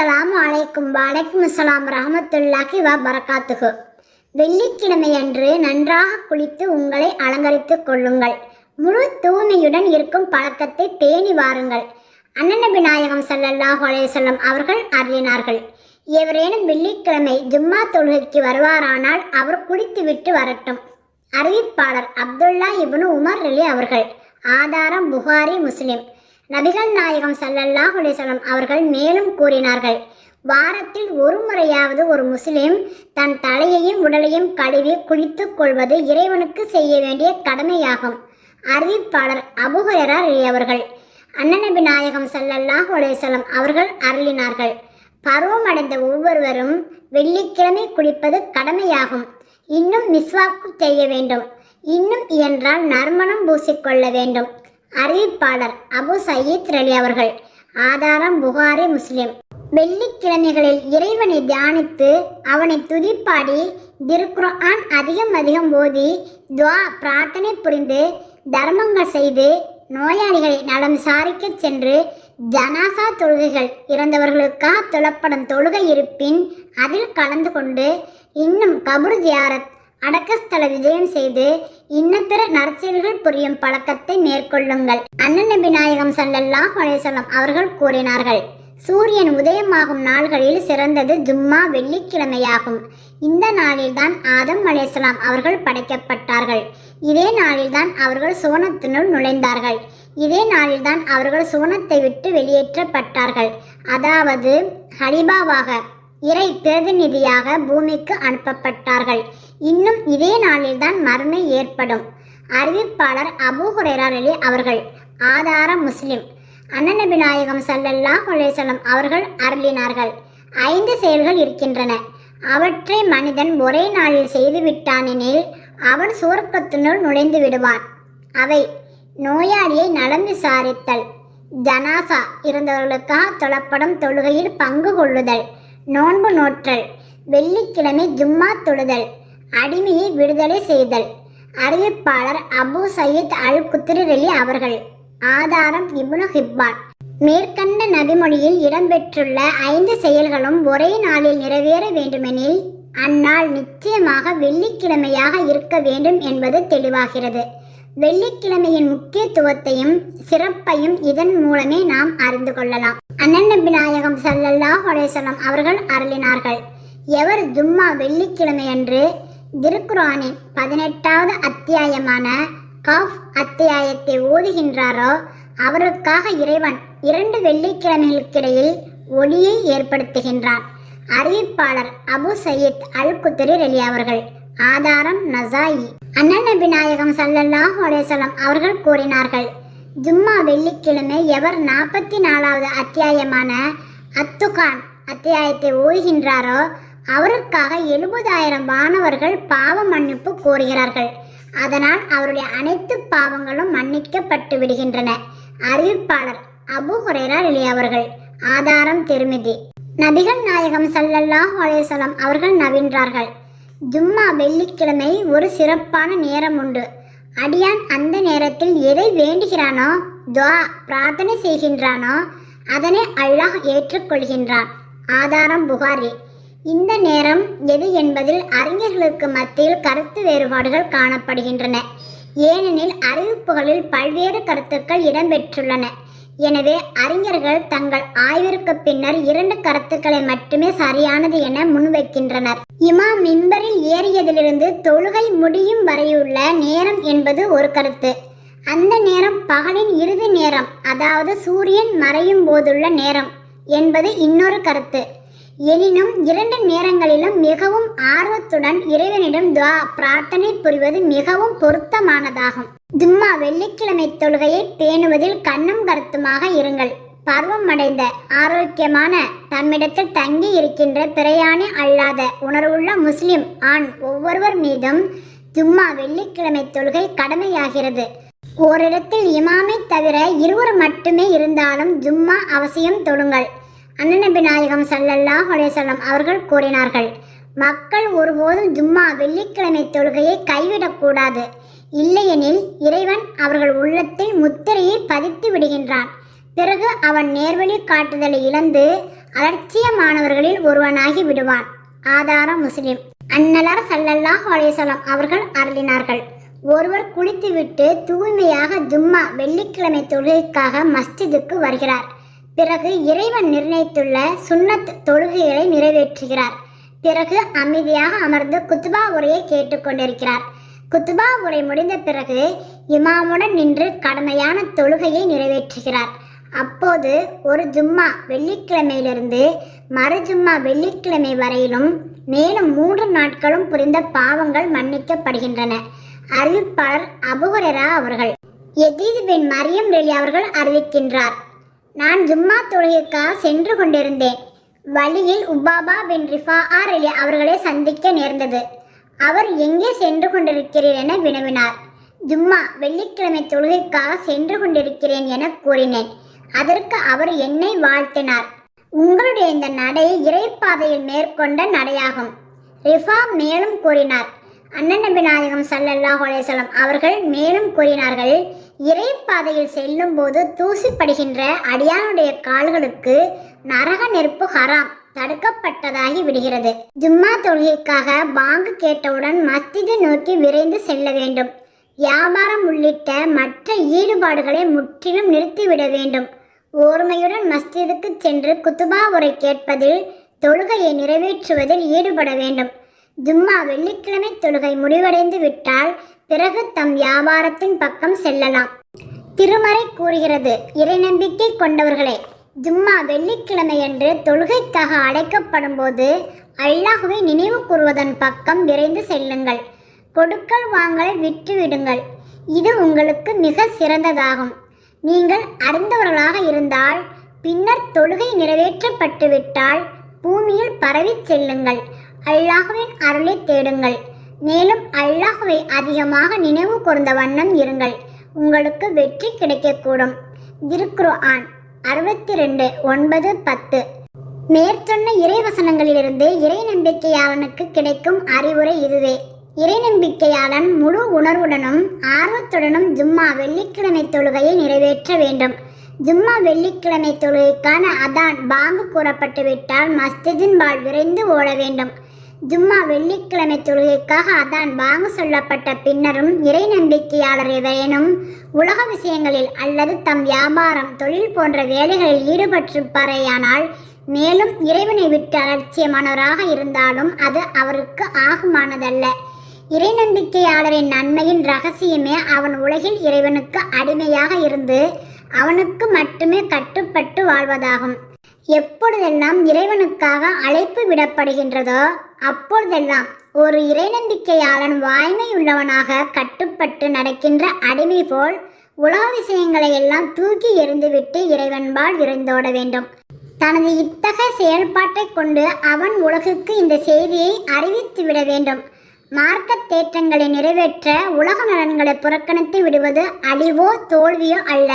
அஸ்ஸலாமு அலைக்கும். வலைக்கும் அஸ்ஸலாம். ரஹமத்துல்லாஹி வ பரகாத்துஹு வெள்ளிக்கிழமை அன்று நன்றாக குளித்து உங்களை அலங்கரித்துக் கொள்ளுங்கள். முழு தூய்மையுடன் இருக்கும் பழக்கத்தை பேணி வாருங்கள். அண்ணநபி நாயகம் சல்லல்லாஹு அலைஹி அவர்கள் அறியினார்கள் எவரேனும் வெள்ளிக்கிழமை ஜும்மா தொழுகைக்கு வருவாரானால் அவர் குளித்துவிட்டு வரட்டும். அறிவிப்பாளர் அப்துல்லா இபனு உமர் அலி அவர்கள். ஆதாரம் புகாரி முஸ்லிம். நபிகள் நாயகம் சல்லல்லாஹ் அலைஹி அவர்கள் மேலும் கூறினார்கள் வாரத்தில் ஒரு முறையாவது ஒரு முஸ்லிம் தன் தலையையும் உடலையும் கழுவி குளித்துக் கொள்வது இறைவனுக்கு செய்ய வேண்டிய கடமையாகும் அறிவிப்பாளர் அபுஹரா அவர்கள். அண்ணநபி நாயகம் சல்லல்லாஹ் அலைஹி அவர்கள் அருளினார்கள் பருவமடைந்த ஒவ்வொருவரும் வெள்ளிக்கிழமை குளிப்பது கடமையாகும் இன்னும் மிஸ்வாக்கு செய்ய வேண்டும் இன்னும் என்றால் நறுமணம் பூசிக்கொள்ள வேண்டும் அறிவிப்பாளர் அபு சயீத் ரலி அவர்கள். ஆதாரம் புகாரி முஸ்லிம். வெள்ளிக்கிழமைகளில் இறைவனை தியானித்து அவனை துதிப்பாடி திருக்குர்ஆன் அதிகம் அதிகம் ஓதி துவா பிரார்த்தனை புரிந்து தர்மங்கள் செய்து நோயாளிகளை நலம் சாரிக்க சென்று ஜனாசா தொழுகைகள் இறந்தவர்களுக்காக தொழப்படும் தொழுகை இருப்பின் அதில் கலந்து கொண்டு இன்னும் கபுர் தியாரத் அடக்கஸ்தல விஜயம் செய்து இன்னத்திர நற்செயல்கள் புரியும் பழக்கத்தை மேற்கொள்ளுங்கள். அண்ணன் நபி நாயகம் ஸல்லல்லாஹு அலைஹி அவர்கள் கூறினார்கள் சூரியன் உதயமாகும் நாள்களில் சிறந்தது ஜும்மா வெள்ளிக்கிழமையாகும். இந்த நாளில்தான் ஆதம் அலேசலாம் அவர்கள் படைக்கப்பட்டார்கள். இதே நாளில்தான் அவர்கள் சோனத்தினுள் நுழைந்தார்கள். இதே நாளில்தான் அவர்கள் சோனத்தை விட்டு வெளியேற்றப்பட்டார்கள். அதாவது ஹலிபாவாக இறை பிரதிநிதியாக பூமிக்கு அனுப்பப்பட்டார்கள். இன்னும் இதே நாளில்தான் மறுமை ஏற்படும். அறிவிப்பாளர் அபு ஹுரைரா அவர்கள் ஆதாரம் முஸ்லிம். அண்ணநபி நாயகம் சல்லல்லா ஹுலேசலம் அவர்கள் அருளினார்கள். ஐந்து செயல்கள் இருக்கின்றன. அவற்றை மனிதன் ஒரே நாளில் செய்துவிட்டானெனில் அவன் சுவர்க்கத்தினுள் நுழைந்து விடுவான். அவை நோயாளியை நலம் விசாரித்தல் ஜனாசா இருந்தவர்களுக்காக தொழப்படும் தொழுகையில் பங்கு கொள்ளுதல் நோன்பு நோற்றல் வெள்ளிக்கிழமை ஜும்மா தொழுதல் அடிமையை விடுதலை செய்தல். அறிவிப்பாளர் அபு சயீத் அல் குத்ரிரலி அவர்கள் ஆதாரம் இப்னு ஹிப்பான். மேற்கண்ட நபிமொழியில் இடம்பெற்றுள்ள ஐந்து செயல்களும் ஒரே நாளில் நிறைவேற வேண்டுமெனில் அந்நாள் நிச்சயமாக வெள்ளிக்கிழமையாக இருக்க வேண்டும் என்பது தெளிவாகிறது. வெள்ளிக்கிழமையின் முக்கியத்துவத்தையும் சிறப்பையும் இதன் மூலமே நாம் அறிந்து கொள்ளலாம். அண்ணன் விநாயகம் சல்லல்லா ஸல்லல்லாஹு அவர்கள் அருளினார்கள் எவர் ஜும்மா வெள்ளிக்கிழமையன்று? திருக்குரானின் பதினெட்டாவது அத்தியாயமான காஃப் அத்தியாயத்தை ஓதுகின்றாரோ அவருக்காக இறைவன் இரண்டு வெள்ளிக்கிழமைகளுக்கிடையில் ஒளியை ஏற்படுத்துகின்றான் அறிவிப்பாளர் அபு சயீத் அல் குத்திரி ரலி அவர்கள் ஆதாரம் நசாயி. அண்ணன் நபி நாயகம் சல்லல்லாஹ் அலேசலம் அவர்கள் கூறினார்கள் ஜும்மா வெள்ளிக்கிழமை எவர் நாற்பத்தி நாலாவது அத்தியாயமான அத்துகான் அத்தியாயத்தை ஓய்கின்றாரோ அவருக்காக எழுபதாயிரம் மாணவர்கள் பாவ மன்னிப்பு கோருகிறார்கள். அதனால் அவருடைய அனைத்து பாவங்களும் மன்னிக்கப்பட்டு விடுகின்றன. அறிவிப்பாளர் அபு ஹுரேரா இளைய அவர்கள் ஆதாரம் திருமிதி. நபிகள் நாயகம் சல்லல்லாஹ் அலேசலம் அவர்கள் நவின்றார்கள் ஜும்மா வெள்ளிக்கிழமை ஒரு சிறப்பான நேரம் உண்டு. அடியான் அந்த நேரத்தில் எதை வேண்டுகிறானோ துவா பிரார்த்தனை செய்கின்றானோ அதனை அல்லாஹ் ஏற்றுக்கொள்கின்றான். ஆதாரம் புகாரி. இந்த நேரம் எது என்பதில் அறிஞர்களுக்கு மத்தியில் கருத்து வேறுபாடுகள் காணப்படுகின்றன. ஏனெனில் அறிவிப்புகளில் பல்வேறு கருத்துக்கள் இடம்பெற்றுள்ளன. எனவே அறிஞர்கள் தங்கள் ஆய்விற்கு பின்னர் இரண்டு கருத்துக்களை மட்டுமே சரியானது என முன்வைக்கின்றனர். இமாம் மிம்பரில் ஏறியதிலிருந்து தொழுகை முடியும் வரையுள்ள நேரம் என்பது ஒரு கருத்து. அந்த நேரம் பகலின் இறுதி நேரம் அதாவது சூரியன் மறையும் போதுள்ள நேரம் என்பது இன்னொரு கருத்து. எனினும் இரண்டு நேரங்களிலும் மிகவும் ஆர்வத்துடன் இறைவனிடம் துவா பிரார்த்தனை புரிவது மிகவும் பொருத்தமானதாகும். ஜும்மா வெள்ளிக்கிழமை தொழுகையை பேணுவதில் கண்ணும் கருத்துமாக இருங்கள். பருவம் அடைந்த ஆரோக்கியமான தம்மிடத்தில் தங்கி இருக்கின்ற பிரயாணி அல்லாத உணர்வுள்ள முஸ்லிம் ஆண் ஒவ்வொருவர் மீதும் ஜும்மா வெள்ளிக்கிழமை தொழுகை கடமையாகிறது. ஓரிடத்தில் இமாமை தவிர இருவர் மட்டுமே இருந்தாலும் ஜும்மா அவசியம் தொழுங்கள். அண்ணநபி நாயகம் சல்லல்லா ஹொலேசல்லம் அவர்கள் கூறினார்கள் மக்கள் ஒருபோதும் ஜும்மா வெள்ளிக்கிழமை தொழுகையை கைவிடக்கூடாது இல்லையெனில் இறைவன் அவர்கள் உள்ளத்தில் முத்திரையை பதித்து விடுகின்றான். பிறகு அவன் நேர்வழி காட்டுதலை இழந்து அலட்சியமானவர்களில் ஒருவனாகி விடுவான். ஆதாரம் முஸ்லிம். அன்னலர் சல்லல்லாஹ் அலைஹிஸ்ஸலாம் அவர்கள் அருளினார்கள் ஒருவர் குளித்துவிட்டு தூய்மையாக ஜும்மா வெள்ளிக்கிழமை தொழுகைக்காக மஸ்ஜிதுக்கு வருகிறார். பிறகு இறைவன் நிர்ணயித்துள்ள சுண்ணத் தொழுகைகளை நிறைவேற்றுகிறார். பிறகு அமைதியாக அமர்ந்து குத்துபா உரையை கேட்டுக்கொண்டிருக்கிறார் குத்துபா உரை முடிந்த பிறகு இமாமுடன் நின்று கடமையான தொழுகையை நிறைவேற்றுகிறார். அப்போது ஒரு ஜும்மா வெள்ளிக்கிழமையிலிருந்து மறு ஜும்மா வெள்ளிக்கிழமை வரையிலும் மேலும் மூன்று நாட்களும் புரிந்த பாவங்கள் மன்னிக்கப்படுகின்றன. அறிவிப்பாளர் அபுஹுரேரா அவர்கள் எதீது பின் மரியம் ரெலி அவர்கள் அறிவிக்கின்றார். நான் ஜும்மா தொழுகைக்காக சென்று கொண்டிருந்தேன். வழியில் உபாபா பின் ரிஃபா ரெலி அவர்களை சந்திக்க நேர்ந்தது. அவர் எங்கே சென்று கொண்டிருக்கிறீர் என வினவினார். ஜும்மா வெள்ளிக்கிழமை தொழுகைக்காக சென்று கொண்டிருக்கிறேன் என கூறினேன். அதற்கு அவர் என்னை வாழ்த்தினார். உங்களுடைய இந்த நடை இறைப்பாதையில் மேற்கொண்ட நடையாகும். ரிஃபா மேலும் கூறினார். அண்ணன் நம்பி நாயகம் சல்லல்லா அலைஹிஸ்ஸலாம் அவர்கள் மேலும் கூறினார்கள் இறைப்பாதையில் செல்லும் போது தூசிப்படுகின்ற அடியானுடைய கால்களுக்கு நரக நெருப்பு ஹராம் தடுக்கப்பட்டதாகி விடுகிறது. ஜும்மா தொழுகைக்காக பாங்கு கேட்டவுடன் மஸ்திதை நோக்கி விரைந்து செல்ல வேண்டும். வியாபாரம் உள்ளிட்ட மற்ற ஈடுபாடுகளை முற்றிலும் நிறுத்திவிட வேண்டும். ஓர்மையுடன் மஸ்ஜிதுக்கு சென்று குத்துபா உரை கேட்பதில் தொழுகையை நிறைவேற்றுவதில் ஈடுபட வேண்டும். ஜும்மா வெள்ளிக்கிழமை தொழுகை முடிவடைந்து விட்டால் பிறகு தம் வியாபாரத்தின் பக்கம் செல்லலாம். திருமறை கூறுகிறது இறைநம்பிக்கை கொண்டவர்களே ஜும்மா வெள்ளிக்கிழமையன்று தொழுகைக்காக அழைக்கப்படும் போது அல்லாஹுவை நினைவு கூறுவதன் பக்கம் விரைந்து செல்லுங்கள். கொடுக்கல் வாங்கலை விட்டுவிடுங்கள். இது உங்களுக்கு மிக சிறந்ததாகும். நீங்கள் அறிந்தவர்களாக இருந்தால் பின்னர் தொழுகை நிறைவேற்றப்பட்டுவிட்டால் பூமியில் பரவிச் செல்லுங்கள். அல்லாஹுவின் அருளை தேடுங்கள். மேலும் அல்லாஹுவை அதிகமாக நினைவு கூர்ந்த வண்ணம் இருங்கள். உங்களுக்கு வெற்றி கிடைக்கக்கூடும். திருக்குரு ஆன் அறுபத்தி ரெண்டு ஒன்பது பத்து. மேற்சொன்ன இறைவசனங்களிலிருந்து இறை நம்பிக்கையாளனுக்கு கிடைக்கும் அறிவுரை இதுவே. இறை நம்பிக்கையாளன் முழு உணர்வுடனும் ஆர்வத்துடனும் ஜும்மா வெள்ளிக்கிழமை தொழுகையை நிறைவேற்ற வேண்டும். ஜும்மா வெள்ளிக்கிழமை தொழுகைக்கான அதான் பாங்கு கூறப்பட்டுவிட்டால் மஸ்ஜிதின் பால் விரைந்து ஓட வேண்டும். ஜும்மா வெள்ளிக்கிழமை தொழுகைக்காக அதான் வாங்க சொல்லப்பட்ட பின்னரும் இறை நம்பிக்கையாளர் எவரேனும் உலக விஷயங்களில் அல்லது தம் வியாபாரம் தொழில் போன்ற வேலைகளில் ஈடுபட்டிருப்பாரேயானால் மேலும் இறைவனை விட்டு அலட்சியமானவராக இருந்தாலும் அது அவருக்கு ஆகுமானதல்ல. இறை நம்பிக்கையாளரின் நன்மையின் ரகசியமே அவன் உலகில் இறைவனுக்கு அடிமையாக இருந்து அவனுக்கு மட்டுமே கட்டுப்பட்டு வாழ்வதாகும். எப்பொழுதெல்லாம் இறைவனுக்காக அழைப்பு விடப்படுகின்றதோ அப்பொழுதெல்லாம் ஒரு இறைநம்பிக்கையாளன் வாய்மையுள்ளவனாக கட்டுப்பட்டு நடக்கின்ற அடிமை போல் உலக விஷயங்களை எல்லாம் தூக்கி எறிந்துவிட்டு இறைவன்பால் விரைந்தோட வேண்டும். தனது இத்தகைய செயல்பாட்டை கொண்டு அவன் உலகுக்கு இந்த செய்தியை அறிவித்து விட வேண்டும். மார்க்க தேற்றங்களை நிறைவேற்ற உலக நலன்களை புறக்கணித்து விடுவது அழிவோ தோல்வியோ அல்ல.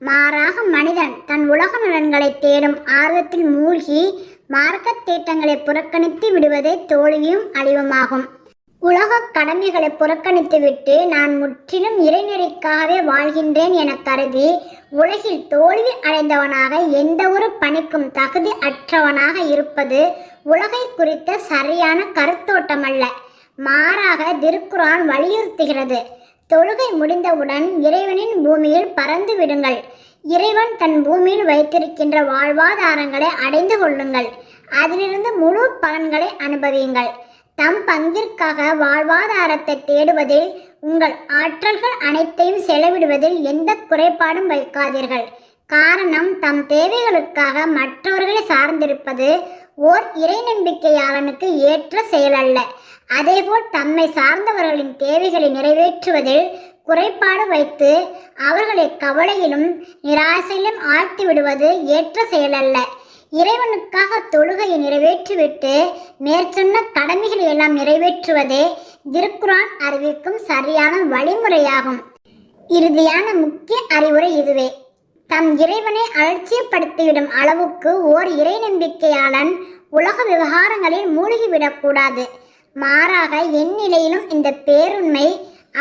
மாறாக மனிதன் தன் உலக நலன்களை தேடும் ஆர்வத்தில் மூழ்கி மார்க்க தீட்டங்களை புறக்கணித்து விடுவதே தோல்வியும் அழிவுமாகும். உலக கடமைகளை புறக்கணித்துவிட்டு நான் முற்றிலும் இறைநெறிக்காகவே வாழ்கின்றேன் என கருதி உலகில் தோல்வி அடைந்தவனாக எந்த ஒரு பணிக்கும் தகுதி அற்றவனாக இருப்பது உலகை குறித்த சரியான கருத்தோட்டமல்ல. மாறாக திருக்குரான் வலியுறுத்துகிறது. தொழுகை முடிந்தவுடன் இறைவனின் பூமியில் பறந்து விடுங்கள். இறைவன் தன் பூமியில் வைத்திருக்கின்ற வாழ்வாதாரங்களை அடைந்து கொள்ளுங்கள். அதிலிருந்து முழு பலன்களை அனுபவியுங்கள். தம் பங்கிற்காக வாழ்வாதாரத்தை தேடுவதில் உங்கள் ஆற்றல்கள் அனைத்தையும் செலவிடுவதில் எந்த குறைபாடும் வைக்காதீர்கள். காரணம் தம் தேவைகளுக்காக மற்றவர்களை சார்ந்திருப்பது ஓர் இறை நம்பிக்கையாளனுக்கு ஏற்ற செயலல்ல. அதேபோல் தம்மை சார்ந்தவர்களின் தேவைகளை நிறைவேற்றுவதில் குறைபாடு வைத்து அவர்களை கவலையிலும் நிராசையிலும் ஆழ்த்தி விடுவது ஏற்ற செயலல்ல. இறைவனுக்காக தொழுகையை நிறைவேற்றிவிட்டு மேற்சொன்ன கடமைகளை எல்லாம் நிறைவேற்றுவதே திருக்குரான் அறிவிக்கும் சரியான வழிமுறையாகும். இறுதியான முக்கிய அறிவுரை இதுவே. தம் இறைவனை அலட்சியப்படுத்திவிடும் அளவுக்கு ஓர் இறை நம்பிக்கையாளன் உலக விவகாரங்களில் மூழ்கிவிடக்கூடாது மாறாக எந்நிலையிலும் இந்த பேருண்மை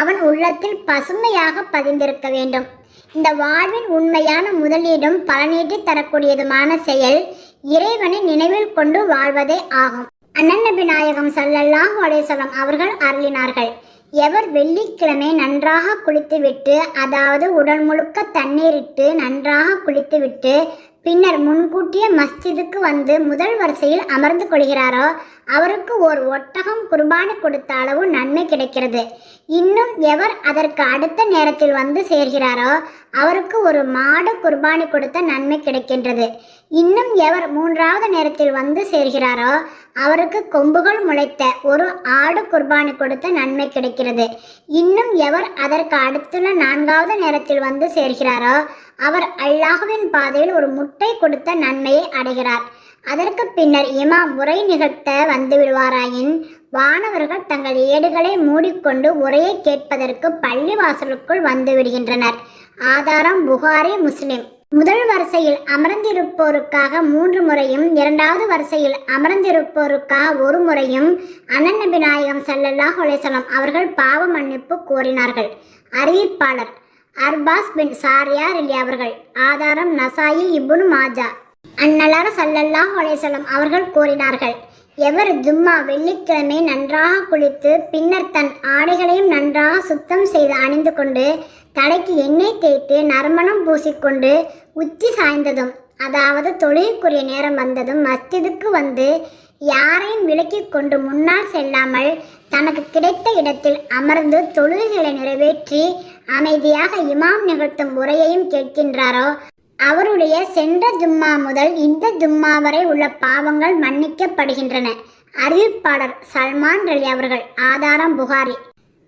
அவன் உள்ளத்தில் பசுமையாக பதிந்திருக்க வேண்டும். இந்த வாழ்வின் உண்மையான முதலீடும் பலனீட்டி தரக்கூடியதுமான செயல் இறைவனை நினைவில் கொண்டு வாழ்வதே ஆகும். அண்ணன் நபி நாயகம் ஸல்லல்லாஹு அலைஹி அவர்கள் அருளினார்கள் எவர் வெள்ளிக்கிழமை நன்றாக குளித்துவிட்டு அதாவது உடல் முழுக்க தண்ணீரிட்டு நன்றாக குளித்துவிட்டு பின்னர் முன்கூட்டியே மஸ்ஜிதுக்கு வந்து முதல் வரிசையில் அமர்ந்து கொள்கிறாரோ அவருக்கு ஒரு ஒட்டகம் குர்பானி கொடுத்த அளவு நன்மை கிடைக்கிறது. இன்னும் எவர் அதற்கு அடுத்த நேரத்தில் வந்து சேர்கிறாரோ அவருக்கு ஒரு மாடு குர்பானி கொடுத்த நன்மை கிடைக்கின்றது. இன்னும் எவர் மூன்றாவது நேரத்தில் வந்து சேர்கிறாரோ அவருக்கு கொம்புகள் முளைத்த ஒரு ஆடு குர்பானி கொடுத்த நன்மை கிடைக்கிறது. இன்னும் எவர் அதற்கு அடுத்துள்ள நான்காவது நேரத்தில் வந்து சேர்கிறாரோ அவர் அல்லாஹுவின் பாதையில் ஒரு முட்டை கொடுத்த நன்மையை அடைகிறார். அதற்கு பின்னர் இமாம் உரை நிகழ்த்த வந்துவிடுவாராயின் வானவர்கள் தங்கள் ஏடுகளை மூடிக்கொண்டு உரையை கேட்பதற்கு பள்ளிவாசலுக்குள் வாசலுக்குள் வந்துவிடுகின்றனர். ஆதாரம் புகாரி முஸ்லிம். முதல் வரிசையில் அமர்ந்திருப்போருக்காக மூன்று முறையும் இரண்டாவது வரிசையில் அமர்ந்திருப்போருக்காக ஒரு முறையும் அண்ணன் நபி நாயகம் ஸல்லல்லாஹு அவர்கள் பாவ மன்னிப்பு கோரினார்கள். அறிவிப்பாளர் அர்பாஸ் பின் சாரியார் அலி அவர்கள். ஆதாரம் நசாயி இப்னு மாஜா. அன்னலார் சல்லல்லாஹ் அலைஹி அவர்கள் கூறினார்கள் எவர் ஜும்மா வெள்ளிக்கிழமை நன்றாக குளித்து பின்னர் தன் ஆடைகளையும் நன்றாக சுத்தம் செய்து அணிந்து கொண்டு தலைக்கு எண்ணெய் தேய்த்து நறுமணம் பூசிக்கொண்டு உச்சி சாய்ந்ததும் அதாவது தொழிலுக்குரிய நேரம் வந்ததும் மஸ்ஜிதுக்கு வந்து யாரையும் விலக்கிக் கொண்டு முன்னால் செல்லாமல் தனக்கு கிடைத்த இடத்தில் அமர்ந்து தொழுகைகளை நிறைவேற்றி அமைதியாக இமாம் நிகழ்த்தும் உரையையும் கேட்கின்றாரோ? அவருடைய சென்ற ஜும்மா முதல் இந்த ஜும்மா வரை உள்ள பாவங்கள் மன்னிக்கப்படுகின்றன. அறிவிப்பாளர் சல்மான் ரலி அவர்கள் ஆதாரம் புகாரி.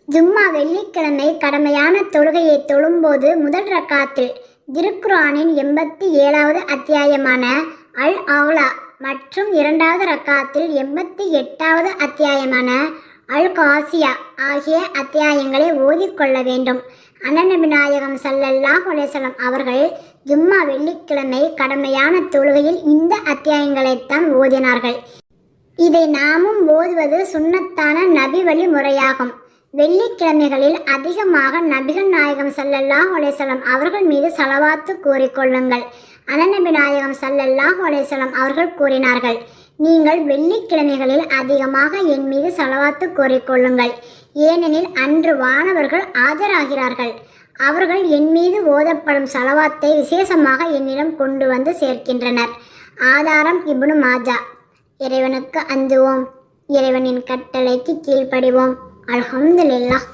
ஜும்மா வெள்ளிக்கிழமை கடமையான தொழுகையை தொழும்போது முதல் ரக்காத்தில் திருக்குரானின் எண்பத்தி ஏழாவது அத்தியாயமான அல் அவுலா மற்றும் இரண்டாவது ரக்காத்தில் எண்பத்தி எட்டாவது அத்தியாயமான அல் காசியா ஆகிய அத்தியாயங்களை ஓதிக்கொள்ள வேண்டும். அண்ணன் விநாயகம் சல்லல்லா குலேசலம் அவர்கள் ஜும்மா வெள்ளிக்கிழமை கடமையான தொழுகையில் இந்த அத்தியாயங்களைத்தான் ஓதினார்கள். இதை நாமும் ஓதுவது சுண்ணத்தான நபி வழி முறையாகும் வெள்ளிக்கிழமைகளில் அதிகமாக நபிகள் நாயகம் சல்லல்லா அலைஹி அவர்கள் மீது செலவாத்து கூறிக்கொள்ளுங்கள் அலநபி நாயகம் சல்லல்லாஹ் அலேசலம் அவர்கள் கூறினார்கள் நீங்கள் வெள்ளிக்கிழமைகளில் அதிகமாக என் மீது செலவாத்து கூறிக்கொள்ளுங்கள் ஏனெனில் அன்று வானவர்கள் ஆஜராகிறார்கள். அவர்கள் என் மீது ஓதப்படும் சலவாத்தை விசேஷமாக என்னிடம் கொண்டு வந்து சேர்க்கின்றனர். ஆதாரம் இப்னு மாஜா. இறைவனுக்கு அஞ்சுவோம். இறைவனின் கட்டளைக்கு கீழ்ப்படிவோம். அல்ஹம்துலில்லாஹ்.